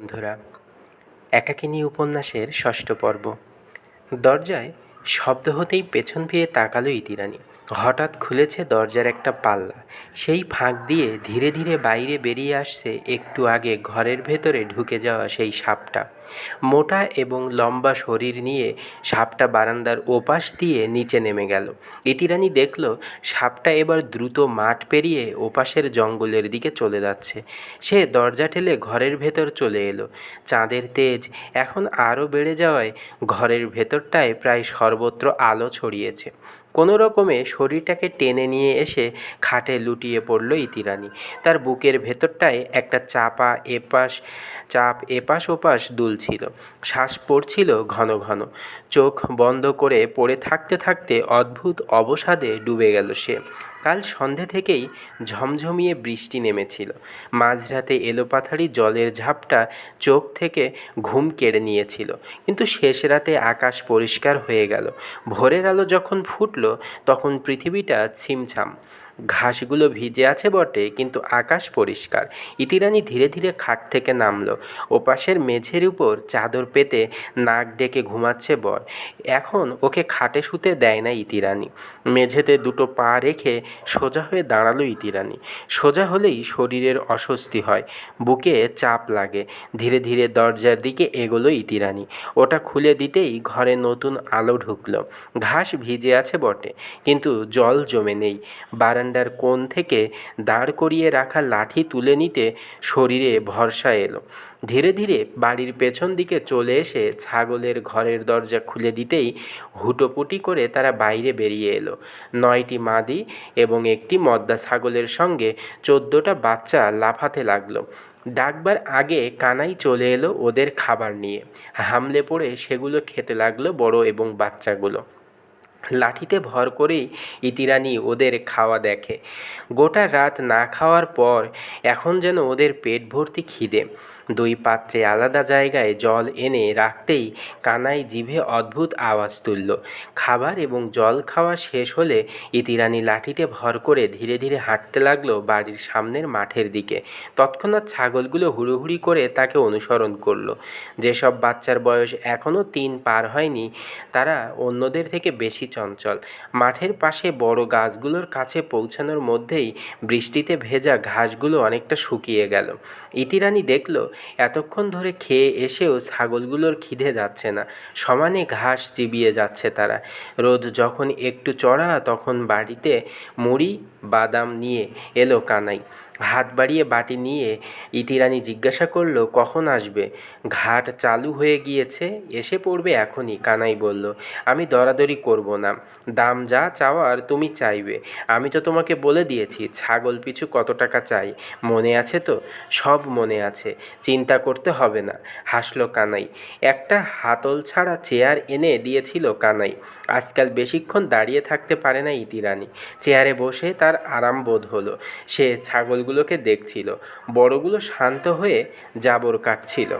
বন্ধুরা একাকিনী উপন্যাসের ষষ্ঠ পর্ব। দরজায় শব্দ হতেই পেছন ফিরে তাকালো ইতিরানি। হঠাৎ খুলেছে দরজার একটা পাল্লা। সেই ফাঁক দিয়ে ধীরে ধীরে বাইরে বেরিয়ে আসছে একটু আগে ঘরের ভেতরে ঢুকে যাওয়া সেই সাপটা। মোটা এবং লম্বা শরীর নিয়ে সাপটা বারান্দার ওপাশ দিয়ে নিচে নেমে গেল। ইতিরানি দেখল সাপটা এবার দ্রুত মাঠ পেরিয়ে ওপাশের জঙ্গলের দিকে চলে যাচ্ছে। সে দরজা ঠেলে ঘরের ভেতর চলে এলো। চাঁদের তেজ এখন আরও বেড়ে যাওয়ায় ঘরের ভেতরটায় প্রায় সর্বত্র আলো ছড়িয়েছে। কোনো রকমে শরীরটাকে টেনে নিয়ে এসে খাটে লুটিয়ে পড়ল ইতিরানি। তার বুকের ভেতরটায় একটা চাপা এপাশ, চাপ এপাশ ওপাশ দুলছিল। শ্বাস পড়ছিল ঘন ঘন। চোখ বন্ধ করে পড়ে থাকতে থাকতে অদ্ভুত অবসাদে ডুবে গেল সে। কাল সন্ধে থেকেই ঝমঝমিয়ে বৃষ্টি নেমেছিল। মাঝরাতে এলোপাথারি জলের ঝাপটা চোখ থেকে ঘুম কেড়ে নিয়েছিল। কিন্তু শেষ রাতে আকাশ পরিষ্কার হয়ে গেল। ভোরের আলো যখন ফুটল, তখন পৃথিবীটা ছিমছাম। ঘাসগুলো ভিজে আছে বটে, কিন্তু আকাশ পরিষ্কার। ইতিরানি ধীরে ধীরে খাট থেকে নামলো। ওপাশের মেঝের উপর চাদর পেতে নাক ডেকে ঘুমাচ্ছে বর। এখন ওকে খাটে শুতে দেয় না ইতিরানি। মেঝেতে দুটো পা রেখে সোজা হয়ে দাঁড়াল ইতিরানি। সোজা হলেই শরীরের অস্বস্তি হয়, বুকে চাপ লাগে। ধীরে ধীরে দরজার দিকে এগোলো ইতিরানি। ওটা খুলে দিতেই ঘরে নতুন আলো ঢুকলো। ঘাস ভিজে আছে বটে, কিন্তু জল জমে নেই। বারান্দার কোণ থেকে দাঁড় করিয়ে রাখা লাঠি তুলে নিতে শরীরে ভরসা এলো। ধীরে ধীরে বাড়ির পেছন দিকে চলে এসে ছাগলের ঘরের দরজা খুলে দিতেই হুটোপুটি করে তারা বাইরে বেরিয়ে এলো। নয়টি মাদি এবং একটি মদ্দা ছাগলের সঙ্গে চোদ্দোটা বাচ্চা লাফাতে লাগল। ডাকবার আগে কানাই চলে এলো ওদের খাবার নিয়ে। হামলে পড়ে সেগুলো খেতে লাগল বড় এবং বাচ্চাগুলো। লাঠিতে ভর করেই ইতিরানি ওদের খাওয়া দেখে। গোটা রাত না খাওয়ার পর এখন যেন ওদের পেট ভর্তি খিদে। দুই পাত্রে আলাদা জায়গায় জল এনে রাখতেই কানাই জিভে অদ্ভুত আওয়াজ তুলল। খাবার এবং জল খাওয়া শেষ হলে ইতিরানি লাঠিতে ভর করে ধীরে ধীরে হাঁটতে লাগল বাড়ির সামনের মাঠের দিকে। তৎক্ষণাৎ ছাগলগুলো হুড়োহুড়ি করে তাকে অনুসরণ করল। যেসব বাচ্চার বয়স এখনও তিন পার হয়নি, তারা অন্যদের থেকে বেশি চঞ্চল। মাঠের পাশে বড় গাছগুলোর কাছে পৌঁছানোর মধ্যেই বৃষ্টিতে ভেজা ঘাসগুলো অনেকটা শুকিয়ে গেল। ইতিরানি দেখল এতক্ষণ ধরে খেয়ে এসেও ছাগলগুলোর খিদে যাচ্ছে না। সমানে ঘাস চিবিয়ে যাচ্ছে তারা। রোদ যখন একটু চড়া, তখন বাড়িতে মুড়ি, বাদাম নিয়ে এলো কানাই। হাত বাড়িয়ে বাটি নিয়ে ইতিরানি জিজ্ঞাসা করল, কখন আসবে? ঘাট চালু হয়ে গিয়েছে, এসে পড়বে এখনই, কানাই বলল। আমি দরাদরি করব না। দাম যা চাওয়ার তুমি চাইবে। আমি তো তোমাকে বলে দিয়েছি, ছাগল পিছু কত টাকা চাই? মনে আছে তো? সব মনে আছে, চিন্তা করতে হবে না, হাসলো কানাই। একটা হাতল ছাড়া চেয়ার এনে দিয়েছিল কানাই। আজকাল বেশিক্ষণ দাঁড়িয়ে থাকতে পারে না ইতিরানি। চেয়ারে বসে তার আরাম বোধ হলো। সে ছাগলগুলোকে দেখছিল। বড়গুলো শান্ত হয়ে জাবর কাটছিল।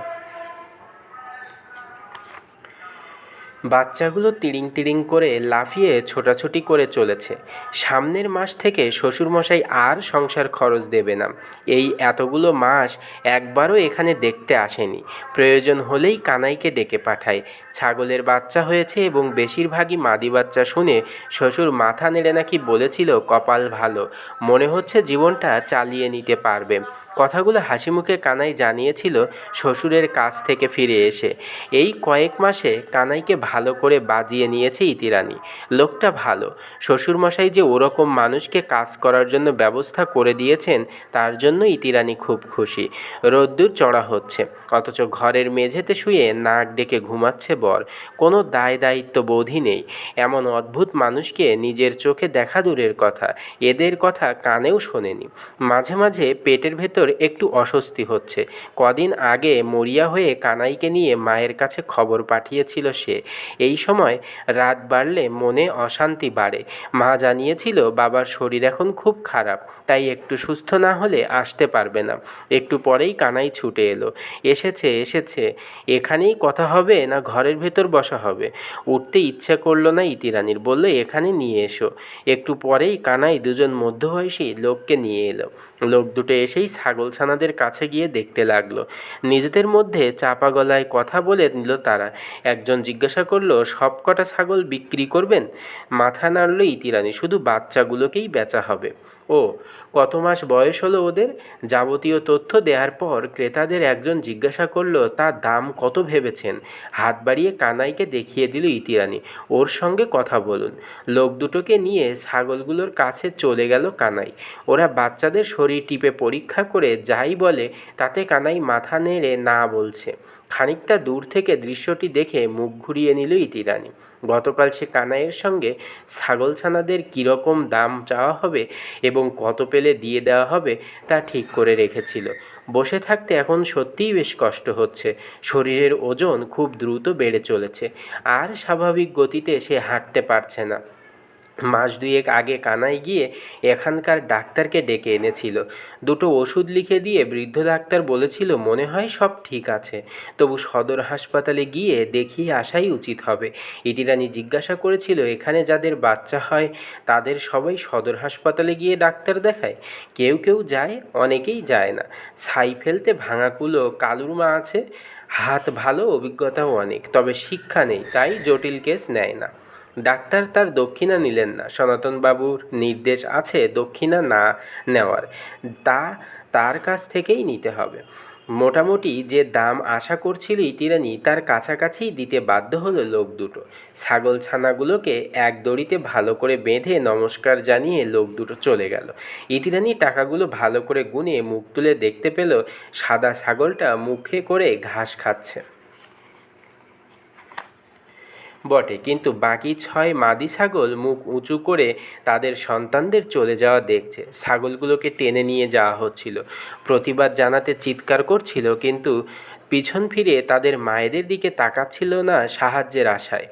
বাচ্চাগুলো তিড়িং তিড়িং করে লাফিয়ে ছোটাছুটি করে চলেছে। সামনের মাস থেকে শ্বশুরমশাই আর সংসার খরচ দেবে না। এই এতগুলো মাস একবারও এখানে দেখতে আসেনি। প্রয়োজন হলেই কানাইকে ডেকে পাঠায়। ছাগলের বাচ্চা হয়েছে এবং বেশিরভাগই মাদি বাচ্চা শুনে শ্বশুর মাথা নেড়ে নাকি বলেছিল, কপাল ভালো। মনে হচ্ছে জীবনটা চালিয়ে নিতে পারবে। কথাগুলো হাসি মুখে কানাই জানিয়েছিল শ্বশুরের কাছ থেকে ফিরে এসে। এই কয়েক মাসে কানাইকে ভালো করে বাজিয়ে নিয়েছে ইতিরানি। লোকটা ভালো। শ্বশুরমশাই যে ওরকম মানুষকে কাজ করার জন্য ব্যবস্থা করে দিয়েছেন, তার জন্য ইতিরানি খুব খুশি। রোদ্দুর চড়া হচ্ছে। অথচ ঘরের মেঝেতে শুয়ে নাক ডেকে ঘুমাচ্ছে বর। কোনো দায় দায়িত্ব বোধই নেই। এমন অদ্ভুত মানুষকে নিজের চোখে দেখা দূরের কথা। এদের কথা কানেও শোনেনি। মাঝে মাঝে পেটের ভেতর একটু অস্বস্তি হচ্ছে। কদিন আগে মরিয়া হয়ে কানাইকে নিয়ে মায়ের কাছে খবর পাঠিয়েছিল সে। এই সময় রাত বাড়লে মনে অশান্তি বাড়ে। মা জানিয়েছিল, বাবার শরীর এখন খুব খারাপ, তাই একটু সুস্থ না হলে আসতে পারবে না। একটু পরেই কানাই ছুটে এলো। এসেছে এসেছে। এখানেই কথা হবে না ঘরের ভেতর বসা হবে? উঠতে ইচ্ছা করল না ইতিরানির। বলল, এখানে নিয়ে এসো। একটু পরেই কানাই দুজন মধ্যবয়সী লোককে নিয়ে এলো। লোক দুটো এসেই ছাগলছানাদের কাছে গিয়ে দেখতে লাগল। নিজেদের মধ্যে চাপা গলায় কথা বলে নিল তারা। একজন জিজ্ঞাসা করল, সব কটা ছাগল বিক্রি করবেন? মাথা নাড়ল ইতিরানি, শুধু বাচ্চাগুলোকেই বেচা হবে। ও, কত মাস বয়স হলো ওদের? যাবতীয় তথ্য দেওয়ার পর ক্রেতাদের একজন জিজ্ঞাসা করল তার দাম কত ভেবেছেন? হাত বাড়িয়ে কানাইকে দেখিয়ে দিল ইতিরানি। ওর সঙ্গে কথা বলুন। লোক দুটোকে নিয়ে ছাগলগুলোর কাছে চলে গেল কানাই। ওরা বাচ্চাদের শরীর টিপে পরীক্ষা করে যাই বলে, তাতে কানাই মাথা নেড়ে না বলছে। খানিকটা দূর থেকে দৃশ্যটি দেখে মুখ ঘুরিয়ে নিল ইতিরানি। গতকাল সে কানাইয়ের সঙ্গে ছাগলছানাদের কীরকম দাম চাওয়া হবে এবং কত পেলে দিয়ে দেওয়া হবে তা ঠিক করে রেখেছিল। বসে থাকতে এখন সত্যিই বেশ কষ্ট হচ্ছে। শরীরের ওজন খুব দ্রুত বেড়ে চলেছে। আর স্বাভাবিক গতিতে সে হাঁটতে পারছে না। মাস দুয়েক আগে কানাই গিয়ে এখানকার ডাক্তারকে ডেকে এনেছিল। দুটো ওষুধ লিখে দিয়ে বৃদ্ধ ডাক্তার বলেছিল, মনে হয় সব ঠিক আছে। তবু সদর হাসপাতালে গিয়ে দেখিয়ে আসাই উচিত হবে। ইতিরানি জিজ্ঞাসা করেছিল, এখানে যাদের বাচ্চা হয়, তাদের সবাই সদর হাসপাতালে গিয়ে ডাক্তার দেখায়? কেউ কেউ যায়, অনেকেই যায় না। ছাই ফেলতে ভাঙাকুলো কালুর মা আছে। হাত ভালো, অভিজ্ঞতাও অনেক। তবে শিক্ষা নেই, তাই জটিল কেস নেয় না। ডাক্তার তার দক্ষিণা নিলেন না। সনাতনবাবুর নির্দেশ আছে দক্ষিণা না নেওয়ার। তা তার কাছ থেকেই নিতে হবে। মোটামুটি যে দাম আশা করছিল ইতিরানি তার কাছাকাছি দিতে বাধ্য হলো লোক দুটো। ছাগল ছানাগুলোকে এক দড়িতে ভালো করে বেঁধে নমস্কার জানিয়ে লোক দুটো চলে গেল। ইতিরানি টাকাগুলো ভালো করে গুনে মুখ তুলে দেখতে পেল, সাদা ছাগলটা মুখে করে ঘাস খাচ্ছে। বটে। কিন্তু বাকি ছয় মাদি ছাগল মুখ উঁচু করে তাদের সন্তানদের চলে যাওয়া দেখছে। ছাগলগুলোকে টেনে নিয়ে যাওয়া হচ্ছিল। প্রতিবাদ জানাতে চিৎকার করছিল, কিন্তু পিছন ফিরে তাদের মায়েদের দিকে তাকাচ্ছিল না সাহায্যের আশায়।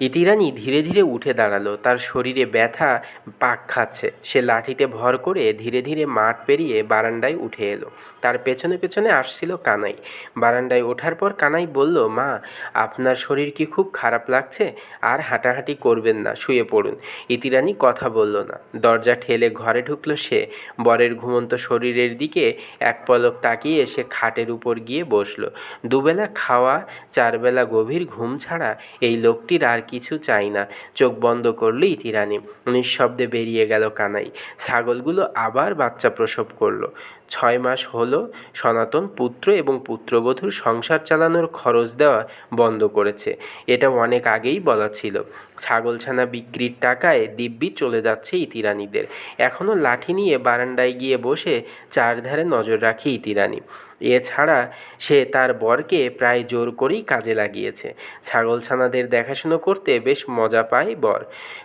ইতিরানি ধীরে ধীরে উঠে দাঁড়াল। তার শরীরে ব্যথা পাক খাচ্ছে। সে লাঠিতে ভর করে ধীরে ধীরে মাঠ পেরিয়ে বারান্দায় উঠে এলো। তার পেছনে পেছনে আসছিল কানাই। বারান্দায় ওঠার পর কানাই বলল, মা, আপনার শরীর কি খুব খারাপ লাগছে? আর হাঁটাহাঁটি করবেন না, শুয়ে পড়ুন। ইতিরানি কথা বলল না। দরজা ঠেলে ঘরে ঢুকলো সে। বরের ঘুমন্ত শরীরের দিকে এক পলক তাকিয়ে সে খাটের উপর গিয়ে বসল। দুবেলা খাওয়া, চারবেলা গভীর ঘুম ছাড়া এই লোকটির আর কিছু চাই না। চোখ বন্ধ করল ইতিরানি নিঃশব্দে বেরিয়ে গেল কানাই। ছাগলগুলো আবার বাচ্চা প্রসব করল। ছয় মাস হলো সনাতন পুত্র এবং পুত্রবধূর সংসার চালানোর খরচ দেওয়া বন্ধ করেছে। এটা অনেক আগেই বলা ছিল। ছাগলছানা বিক্রির টাকায় দিব্যি চলে যাচ্ছে ইতিরানিদের এখনও লাঠি নিয়ে বারান্দায় গিয়ে বসে চারধারে নজর রাখি ইতিরানি এছাড়া সে তার বরকে প্রায় জোর করেই কাজে লাগিয়েছে। ছাগলছানাদের দেখাশুনো করতে বেশ মজা পায় বর।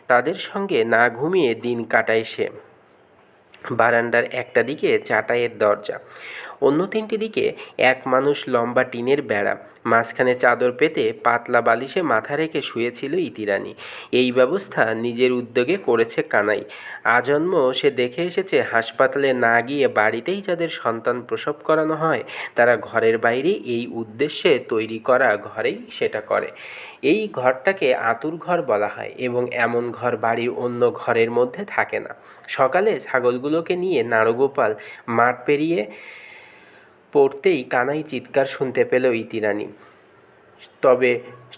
তাদের সঙ্গে না ঘুমিয়ে দিন কাটায় সে। বারান্ডার একটা দিকে চাটাইয়ের দরজা। অন্য তিনটি দিকে এক মানুষ লম্বা টিনের বেড়া। মাঝখানে চাদর পেতে পাতলা বালিশে মাথা রেখে শুয়েছিল ইতিরানি। এই ব্যবস্থা নিজের উদ্যোগে করেছে কানাই। আজন্ম সে দেখে এসেছে হাসপাতালে না গিয়ে বাড়িতেই যাদের সন্তান প্রসব করানো হয়, তারা ঘরের বাইরে এই উদ্দেশ্যে তৈরি করা ঘরেই সেটা করে। এই ঘরটাকে আতুর ঘর বলা হয় এবং এমন ঘর বাড়ির অন্য ঘরের মধ্যে থাকে না। সকালে ছাগলগুলোকে নিয়ে নাড়গোপাল মাঠ পেরিয়ে পড়তেই কানাই চিৎকার শুনতে পেল ইতিরানি। তবে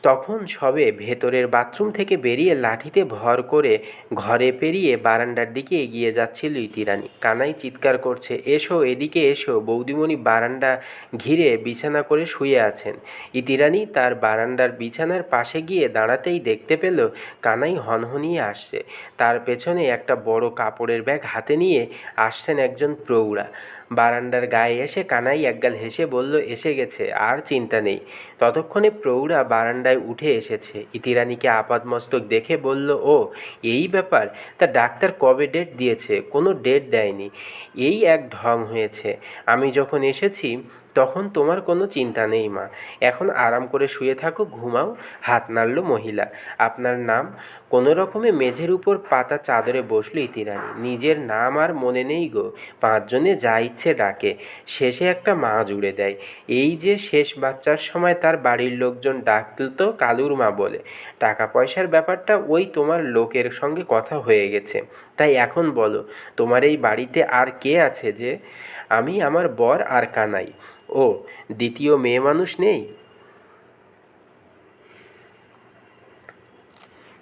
তখন সবে ভেতরের বাথরুম থেকে বেরিয়ে লাঠিতে ভর করে ঘরে পেরিয়ে বারান্দার দিকে এগিয়ে যাচ্ছিল ইতিরানি। কানাই চিৎকার করছে, এসো, এদিকে এসো। বৌদিমণি বারান্দা ঘিরে বিছানা করে শুয়ে আছেন। ইতিরানি তার বারান্দার বিছানার পাশে গিয়ে দাঁড়াতেই দেখতে পেল, কানাই হনহনিয়ে আসছে। তার পেছনে একটা বড় কাপড়ের ব্যাগ হাতে নিয়ে আসছেন একজন প্রৌঢ়া। বারান্দার গায়ে এসে কানাই একগাল হেসে বলল, এসে গেছে, আর চিন্তা নেই। ততক্ষণে প্রৌঢ়া বারান্দায় উঠে এসেছে। ইতিরানিকে আপাদমস্তক দেখে বলল, ও, এই ব্যাপার? তা ডাক্তার কবে ডেট দিয়েছে? কোনো ডেট দেয়নি। এই এক ঢং হয়েছে। আমি যখন এসেছি তখন তোমার কোনো চিন্তা নেই, মা। এখন আরাম করে শুয়ে থাকো, ঘুমাও, হাত নাড়ল মহিলা। আপনার নাম? কোনো রকমে মেঝের উপর পাতা চাদরে বসল ইতিরানি। নিজের নাম আর মনে নেই গো। পাঁচজনে যা ইচ্ছে ডাকে। শেষে একটা মা জুড়ে দেয়। এই যে শেষ বাচ্চার সময় তার বাড়ির লোকজন ডাকতো তো কালুর মা বলে। টাকা পয়সার ব্যাপারটা ওই তোমার লোকের সঙ্গে কথা হয়ে গেছে। তাই এখন বলো, তোমার এই বাড়িতে আর কে আছে যে? আমি, আমার বর আর কানাই। ও, দ্বিতীয় মেয়ে মানুষ নেই?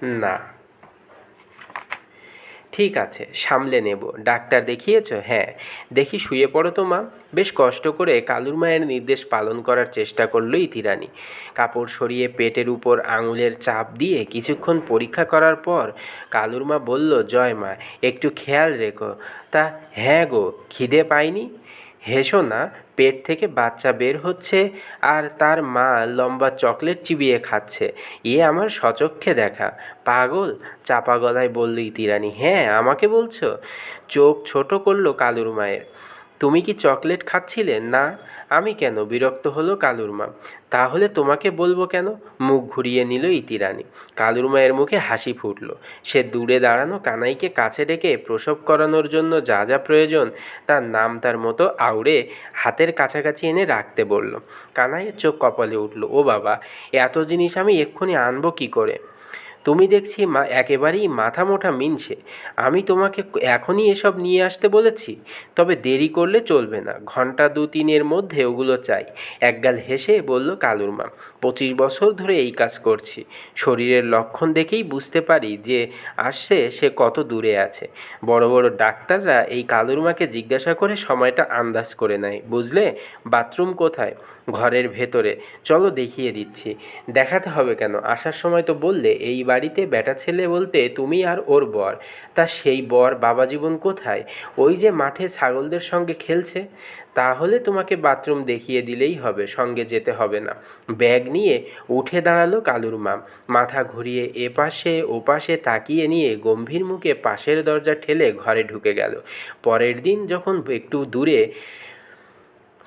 না। ঠিক আছে, সামলে নেব। ডাক্তার দেখিয়েছ? হ্যাঁ। দেখি শুয়ে পড়ো তো মা। বেশ কষ্ট করে কালুর মায়ের নির্দেশ পালন করার চেষ্টা করল ইতিরানি। কাপড় সরিয়ে পেটের উপর আঙুলের চাপ দিয়ে কিছুক্ষণ পরীক্ষা করার পর কালুর মা বলল, জয় মা, একটু খেয়াল রেখো। তা হ্যাঁ গো, খিদে পাইনি? হেসো না পেট থেকে বাচ্চা বের হচ্ছে আর তার মা লম্বা চকলেট চিবিয়ে খাচ্ছে। এ আমার সচক্ষে দেখা। পাগল? চাপা গলায় বলল ইতিরানি হ্যাঁ আমাকে বলছো? চোখ ছোট করল কালুর মায়ের। তুমি কি চকলেট খাচ্ছিলে? না। আমি কেন? বিরক্ত হলো কালুর মা তাহলে তোমাকে বলব কেন? মুখ ঘুরিয়ে নিল ইতিরানি। কালুর মায়ের মুখে হাসি ফুটলো। সে দূরে দাঁড়ানো কানাইকে কাছে ডেকে প্রসব করানোর জন্য যা যা প্রয়োজন, তার নাম তার মতো আউড়ে হাতের কাছাকাছি এনে রাখতে বলল। কানাইয়ের চোখ কপালে উঠল, ও বাবা, এত জিনিস আমি এক্ষুনি আনব কি করে? তুমি দেখছি মা, একেবারেই মাথা মোটা মিনছে। আমি তোমাকে এখনই এসব নিয়ে আসতে বলেছি। তবে দেরি করলে চলবে না। ঘণ্টা দু তিনের মধ্যে ওগুলো চাই। একগাল হেসে বলল, কালুর মা পঁচিশ বছর ধরে এই কাজ করছি। শরীরের লক্ষণ দেখেই বুঝতে পারি যে আসছে সে কত দূরে আছে। বড় বড় ডাক্তাররা এই কালুর মাকে জিজ্ঞাসা করে সময়টা আন্দাজ করে নেয়। বুঝলে? বাথরুম কোথায়? ঘরের ভেতরে। চলো দেখিয়ে দিচ্ছি। দেখাতে হবে কেন? আসার সময় তো বললে, এই বাড়িতে বেটা ছেলে বলতে তুমি আর ওর বর। তা সেই বর বাবা জীবন কোথায়? ওই যে মাঠে ছাগলদের সঙ্গে খেলছে? তাহলে তোমাকে বাথরুম দেখিয়ে দিলেই হবে, সঙ্গে যেতে হবে না। ব্যাগ নিয়ে উঠে দাঁড়াল কালুর মা। মাথা ঘুরিয়ে এপাশে ওপাশে তাকিয়ে নিয়ে গম্ভীর মুখে পাশের দরজা ঠেলে ঘরে ঢুকে গেল। পরের দিন যখন একটু দূরে,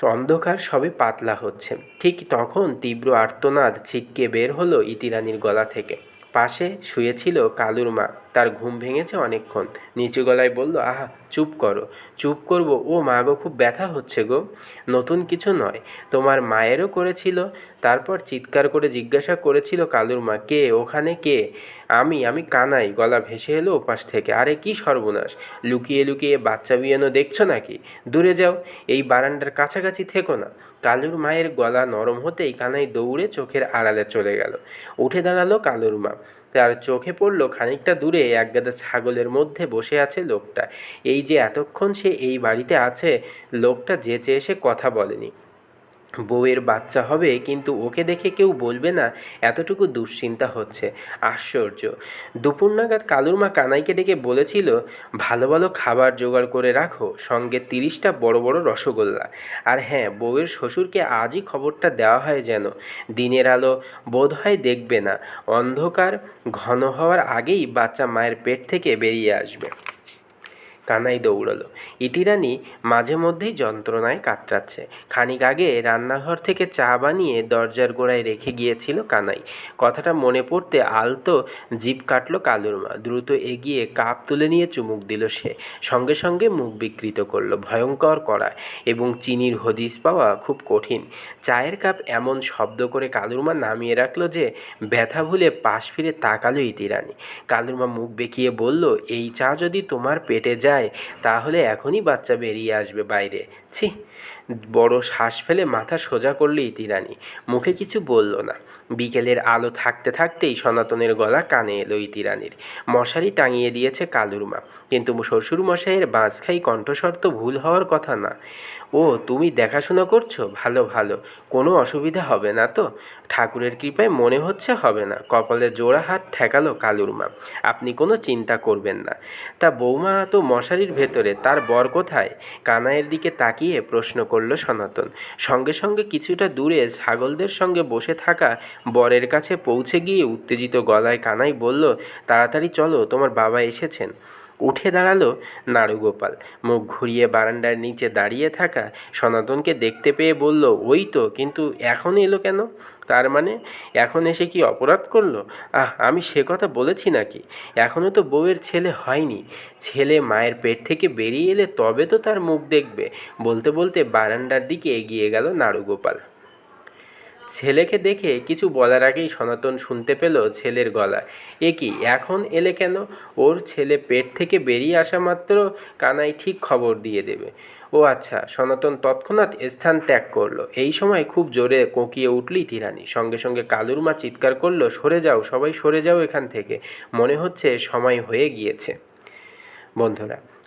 অন্ধকার সবে পাতলা হচ্ছে। ঠিক তখন তীব্র আর্তনাদ ছিটকে বের হলো ইতিরানির গলা থেকে। পাশে শুয়েছিল কালুর মা। তার ঘুম ভেঙেছে অনেকক্ষণ। নিচু গলায় বলল, আহা, চুপ করো, চুপ করব। ও মা গো, খুব ব্যথা হচ্ছে গো। নতুন কিছু নয়। তোমার মায়েরও করেছিল, তারপর চিৎকার করে জিজ্ঞাসা করেছিল কালুর মা, কে? ওখানে কে? আমি আমি কানাই। গলা ভেসে এলো ওপাশ থেকে। আরে, কি সর্বনাশ! লুকিয়ে লুকিয়ে বাচ্চা বিয়ানো দেখছ নাকি? দূরে যাও, এই বারান্দার কাছাকাছি থেকো না। কালুর মায়ের গলা নরম হতেই কানাই দৌড়ে চোখের আড়ালে চলে গেল। উঠে দাঁড়াল কালুর মা। তার চোখে পড়ল খানিকটা দূরে একগাদা ছাগলের মধ্যে বসে আছে লোকটা। এই যে এতক্ষণ সে এই বাড়িতে আছে, লোকটা যেচে এসে কথা বলেনি। বউয়ের বাচ্চা হবে, কিন্তু ওকে দেখে কেউ বলবে না, এতটুকু দুশ্চিন্তা হচ্ছে। আশ্চর্য। দুপুর নাগাদ কালুর মা কানাইকে ডেকে বলেছিল, ভালো ভালো খাবার জোগাড় করে রাখো, সঙ্গে তিরিশটা বড় বড় রসগোল্লা। আর হ্যাঁ বউয়ের শ্বশুরকে আজই খবরটা দেওয়া হয় যেন, দিনের আলো বোধ হয় দেখবে না, অন্ধকার ঘন হওয়ার আগেই বাচ্চা মায়ের পেট থেকে বেরিয়ে আসবে। কানাই দৌড়লো। ইতিরানি মাঝে মধ্যেই যন্ত্রণায় কাতরাচ্ছে। খানিক আগে রান্নাঘর থেকে চা বানিয়ে দরজার গোড়ায় রেখে গিয়েছিল কানাই। কথাটা মনে পড়তে আলতো জিভ কাটলো কালুর মা। দ্রুত এগিয়ে কাপ তুলে নিয়ে চুমুক দিল সে। সঙ্গে সঙ্গে মুখ বিকৃত করল ভয়ঙ্কর করা এবং চিনির হদিস পাওয়া খুব কঠিন। চায়ের কাপ এমন শব্দ করে কালুর মা নামিয়ে রাখল যে ব্যথা ভুলে পাশ ফিরে তাকালো ইতিরানি। কালুর মা মুখ বেঁকিয়ে বলল, এই চা যদি তোমার পেটে যায় যায় তাহলে এখনই বাচ্চা বেরিয়ে আসবে বাইরে। ছি। বড় শ্বাস ফেলে মাথা সোজা করলে ইতিরানি। মুখে কিছু বলল না। বিকেলের আলো থাকতে থাকতেই সনাতনের গলা কানে এলো ইতিরানির। মশারি টাঙিয়ে দিয়েছে কালুর মা। কিন্তু শ্বশুর মশাইয়ের বাঁশখাই কণ্ঠস্বর তো ভুল হওয়ার কথা না। ও, তুমি দেখাশোনা করছ? ভালো ভালো। কোনো অসুবিধা হবে না তো? ঠাকুরের কৃপায় মনে হচ্ছে হবে না। কপালে জোড়া হাত ঠেকালো কালুর মা। আপনি কোনো চিন্তা করবেন না। তা বৌমা তো মশারির ভেতরে, তার বর কোথায়? কানাইয়ের দিকে তাকিয়ে প্রশ্ন করল সনাতন। সঙ্গে সঙ্গে কিছুটা দূরে ছাগলদের সঙ্গে বসে থাকা বরের কাছে পৌঁছে গিয়ে উত্তেজিত গলায় কানাই বলল, তাড়াতাড়ি চলো, তোমার বাবা এসেছেন। উঠে দাঁড়াল নাড়ুগোপাল মুখ ঘুরিয়ে বারান্দার নিচে দাঁড়িয়ে থাকা সনাতনকে দেখতে পেয়ে বলল, ওই তো, কিন্তু এখন এলো কেন? তার মানে এখন এসে কি অপরাধ করল? আহ, আমি সে কথা বলেছি নাকি? এখনও তো বউয়ের ছেলে হয়নি। ছেলে মায়ের পেট থেকে বেরিয়ে এলে তবে তো তার মুখ দেখবে। বলতে বলতে বারান্দার দিকে এগিয়ে গেল নাড়ুগোপাল ছেলেকে দেখে কিছু বলার আগেই সনাতন শুনতে পেল ছেলের গলা। এ কি, এখন এলে কেন? ওর ছেলে পেট থেকে বেরিয়ে আসা মাত্র কানাই ঠিক খবর দিয়ে দেবে। ও আচ্ছা সনাতন তৎক্ষণাৎ স্থান ত্যাগ করল। এই সময় খুব জোরে কোঁকিয়ে উঠলি তিরানি। সঙ্গে সঙ্গে কালুর মা চিৎকার করল, সরে যাও, সবাই সরে যাও এখান থেকে। মনে হচ্ছে সময় হয়ে গিয়েছে। বন্ধুরা